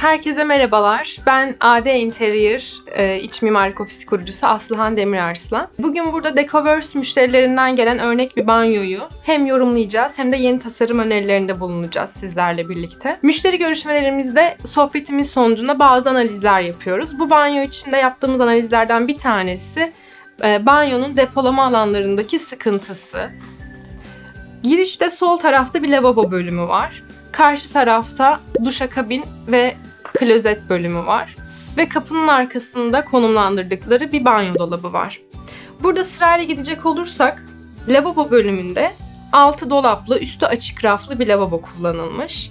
Herkese merhabalar. Ben AD Interior e, iç mimarlık ofisi kurucusu Aslıhan Demirarslan. Bugün burada Decoverse müşterilerinden gelen örnek bir banyoyu hem yorumlayacağız hem de yeni tasarım önerilerinde bulunacağız sizlerle birlikte. Müşteri görüşmelerimizde sohbetimiz sonucunda bazı analizler yapıyoruz. Bu banyo içinde yaptığımız analizlerden bir tanesi e, banyonun depolama alanlarındaki sıkıntısı. Girişte sol tarafta bir lavabo bölümü var. Karşı tarafta duşakabin ve klozet bölümü var. Ve kapının arkasında konumlandırdıkları bir banyo dolabı var. Burada sırayla gidecek olursak lavabo bölümünde altı dolaplı, üstü açık raflı bir lavabo kullanılmış.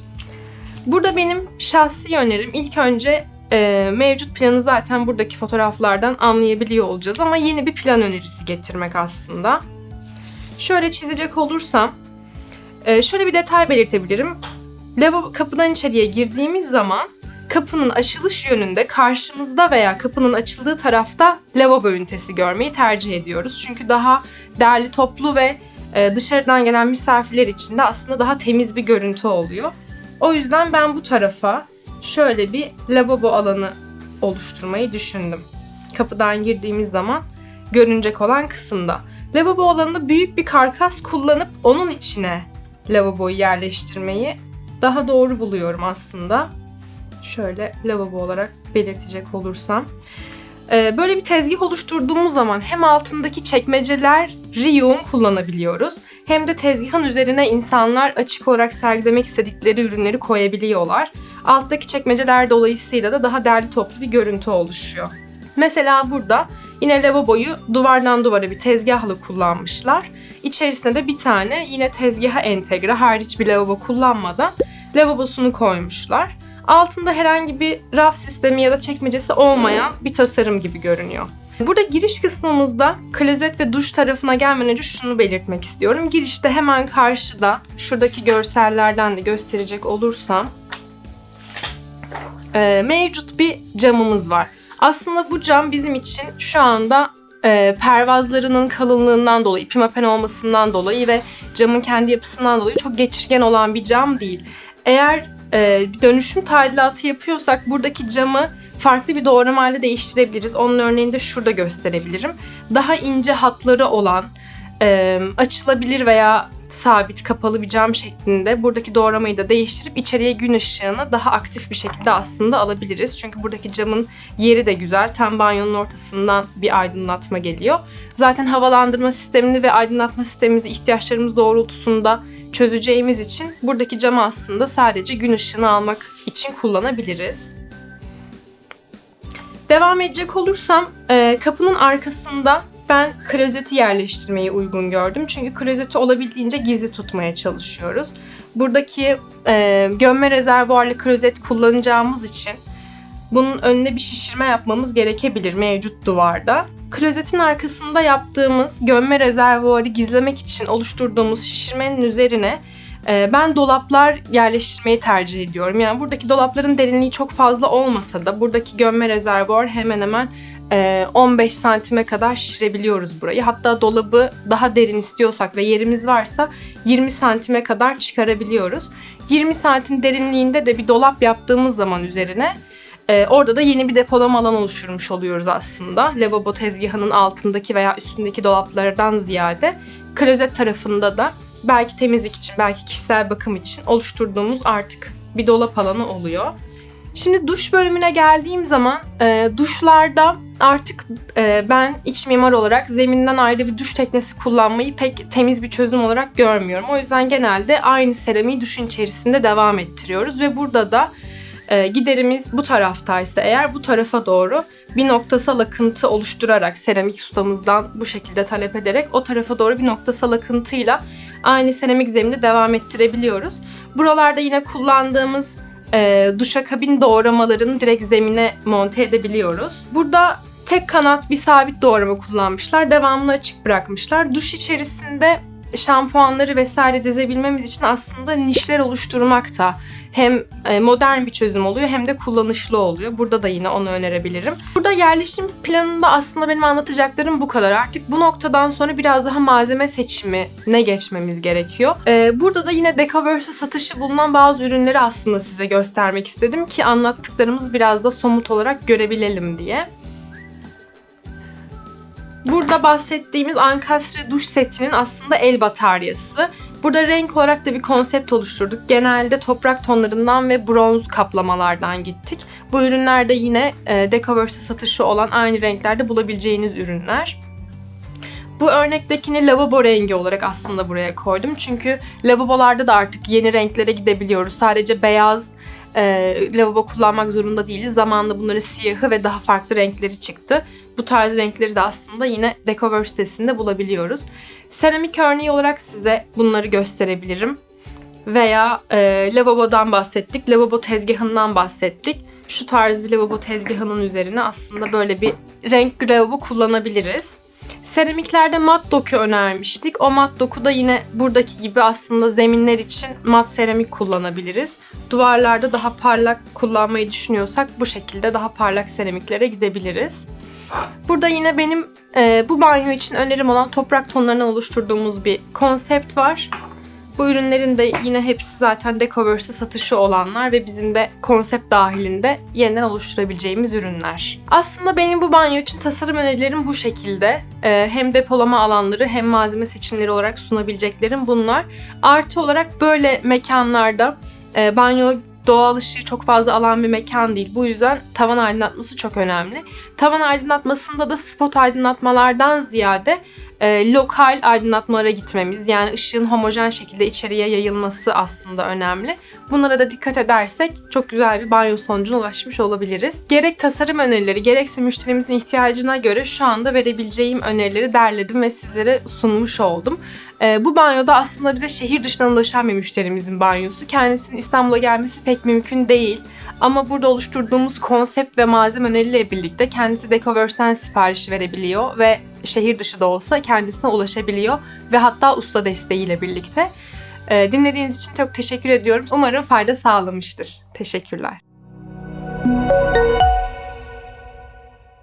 Burada benim şahsi önerim ilk önce e, mevcut planı zaten buradaki fotoğraflardan anlayabiliyor olacağız ama yeni bir plan önerisi getirmek aslında. Şöyle çizecek olursam e, şöyle bir detay belirtebilirim. Lavabo kapıdan içeriye girdiğimiz zaman kapının açılış yönünde karşımızda veya kapının açıldığı tarafta lavabo ünitesi görmeyi tercih ediyoruz. Çünkü daha derli toplu ve e, dışarıdan gelen misafirler için de aslında daha temiz bir görüntü oluyor. O yüzden ben bu tarafa şöyle bir lavabo alanı oluşturmayı düşündüm. Kapıdan girdiğimiz zaman görünecek olan kısımda. Lavabo alanında büyük bir karkas kullanıp onun içine lavaboyu yerleştirmeyi daha doğru buluyorum aslında. Şöyle lavabo olarak belirtecek olursam. Ee, böyle bir tezgah oluşturduğumuz zaman hem altındaki çekmeceleri yoğun kullanabiliyoruz hem de tezgahın üzerine insanlar açık olarak sergilemek istedikleri ürünleri koyabiliyorlar. Alttaki çekmeceler dolayısıyla da daha derli toplu bir görüntü oluşuyor. Mesela burada yine lavaboyu duvardan duvara bir tezgahla kullanmışlar. İçerisine de bir tane yine tezgaha entegre hariç bir lavabo kullanmadan lavabosunu koymuşlar. Altında herhangi bir raf sistemi ya da çekmecesi olmayan bir tasarım gibi görünüyor. Burada giriş kısmımızda klozet ve duş tarafına gelmeden önce şunu belirtmek istiyorum. Girişte hemen karşıda şuradaki görsellerden de gösterecek olursam e, mevcut bir camımız var. Aslında bu cam bizim için şu anda e, pervazlarının kalınlığından dolayı, pimapen olmasından dolayı ve camın kendi yapısından dolayı çok geçirgen olan bir cam değil. Eğer e, dönüşüm tadilatı yapıyorsak buradaki camı farklı bir doğramayla değiştirebiliriz. Onun örneğini de şurada gösterebilirim. Daha ince hatları olan, e, açılabilir veya sabit kapalı bir cam şeklinde buradaki doğramayı da değiştirip içeriye gün ışığını daha aktif bir şekilde aslında alabiliriz. Çünkü buradaki camın yeri de güzel. Tam banyonun ortasından bir aydınlatma geliyor. Zaten havalandırma sistemini ve aydınlatma sistemimizi ihtiyaçlarımız doğrultusunda çözeceğimiz için buradaki camı aslında sadece gün ışığını almak için kullanabiliriz. Devam edecek olursam e, kapının arkasında ben klozeti yerleştirmeyi uygun gördüm. Çünkü klozeti olabildiğince gizli tutmaya çalışıyoruz. Buradaki e, gömme rezervuarlı klozet kullanacağımız için bunun önüne bir şişirme yapmamız gerekebilir mevcut duvarda. Klozetin arkasında yaptığımız gömme rezervuarı gizlemek için oluşturduğumuz şişirmenin üzerine e, ben dolaplar yerleştirmeyi tercih ediyorum. Yani buradaki dolapların derinliği çok fazla olmasa da buradaki gömme rezervuar hemen hemen 15 e, santime kadar şişirebiliyoruz burayı. Hatta dolabı daha derin istiyorsak ve yerimiz varsa 20 santime kadar çıkarabiliyoruz. 20 santim derinliğinde de bir dolap yaptığımız zaman üzerine ee, orada da yeni bir depolama alan oluşturmuş oluyoruz aslında. Lavabo tezgahının altındaki veya üstündeki dolaplardan ziyade klozet tarafında da belki temizlik için, belki kişisel bakım için oluşturduğumuz artık bir dolap alanı oluyor. Şimdi duş bölümüne geldiğim zaman e, duşlarda artık e, ben iç mimar olarak zeminden ayrı bir duş teknesi kullanmayı pek temiz bir çözüm olarak görmüyorum. O yüzden genelde aynı seramiği duşun içerisinde devam ettiriyoruz ve burada da e, giderimiz bu taraftaysa eğer bu tarafa doğru bir noktasal akıntı oluşturarak seramik ustamızdan bu şekilde talep ederek o tarafa doğru bir noktasal akıntıyla aynı seramik zemini devam ettirebiliyoruz. Buralarda yine kullandığımız e, duşakabin doğramalarını direkt zemine monte edebiliyoruz. Burada tek kanat bir sabit doğrama kullanmışlar. Devamını açık bırakmışlar. Duş içerisinde şampuanları vesaire dizebilmemiz için aslında nişler oluşturmak da hem e, modern bir çözüm oluyor hem de kullanışlı oluyor. Burada da yine onu önerebilirim. Burada yerleşim planında aslında benim anlatacaklarım bu kadar. Artık bu noktadan sonra biraz daha malzeme seçimine geçmemiz gerekiyor. E, burada da yine Decaverse'de satışı bulunan bazı ürünleri aslında size göstermek istedim ki anlattıklarımız biraz da somut olarak görebilelim diye. Burada bahsettiğimiz ankastre duş setinin aslında el bataryası. Burada renk olarak da bir konsept oluşturduk. Genelde toprak tonlarından ve bronz kaplamalardan gittik. Bu ürünler de yine e, Decaverse'de satışı olan aynı renklerde bulabileceğiniz ürünler. Bu örnektekini lavabo rengi olarak aslında buraya koydum. Çünkü lavabolarda da artık yeni renklere gidebiliyoruz. Sadece beyaz e, lavabo kullanmak zorunda değiliz. Zamanla bunları siyahı ve daha farklı renkleri çıktı. Bu tarz renkleri de aslında yine Decoverse sitesinde bulabiliyoruz. Seramik örneği olarak size bunları gösterebilirim. Veya e, lavabodan bahsettik, lavabo tezgahından bahsettik. Şu tarz bir lavabo tezgahının üzerine aslında böyle bir renk lavabo kullanabiliriz. Seramiklerde mat doku önermiştik. O mat doku da yine buradaki gibi aslında zeminler için mat seramik kullanabiliriz. Duvarlarda daha parlak kullanmayı düşünüyorsak bu şekilde daha parlak seramiklere gidebiliriz. Burada yine benim e, bu banyo için önerim olan toprak tonlarından oluşturduğumuz bir konsept var. Bu ürünlerin de yine hepsi zaten Decoverse'de satışı olanlar ve bizim de konsept dahilinde yeniden oluşturabileceğimiz ürünler. Aslında benim bu banyo için tasarım önerilerim bu şekilde. Ee, hem depolama alanları hem malzeme seçimleri olarak sunabileceklerim bunlar. Artı olarak böyle mekanlarda e, banyo doğal ışığı çok fazla alan bir mekan değil. Bu yüzden tavan aydınlatması çok önemli. Tavan aydınlatmasında da spot aydınlatmalardan ziyade e, lokal aydınlatmalara gitmemiz yani ışığın homojen şekilde içeriye yayılması aslında önemli. Bunlara da dikkat edersek çok güzel bir banyo sonucuna ulaşmış olabiliriz. Gerek tasarım önerileri gerekse müşterimizin ihtiyacına göre şu anda verebileceğim önerileri derledim ve sizlere sunmuş oldum. E, bu banyoda aslında bize şehir dışından ulaşan bir müşterimizin banyosu. Kendisinin İstanbul'a gelmesi pek mümkün değil. Ama burada oluşturduğumuz konsept ve malzeme öneriyle birlikte kendisi Decoverse'den sipariş verebiliyor ve şehir dışı da olsa kendisine ulaşabiliyor ve hatta usta desteğiyle birlikte. Ee, dinlediğiniz için çok teşekkür ediyorum. Umarım fayda sağlamıştır. Teşekkürler.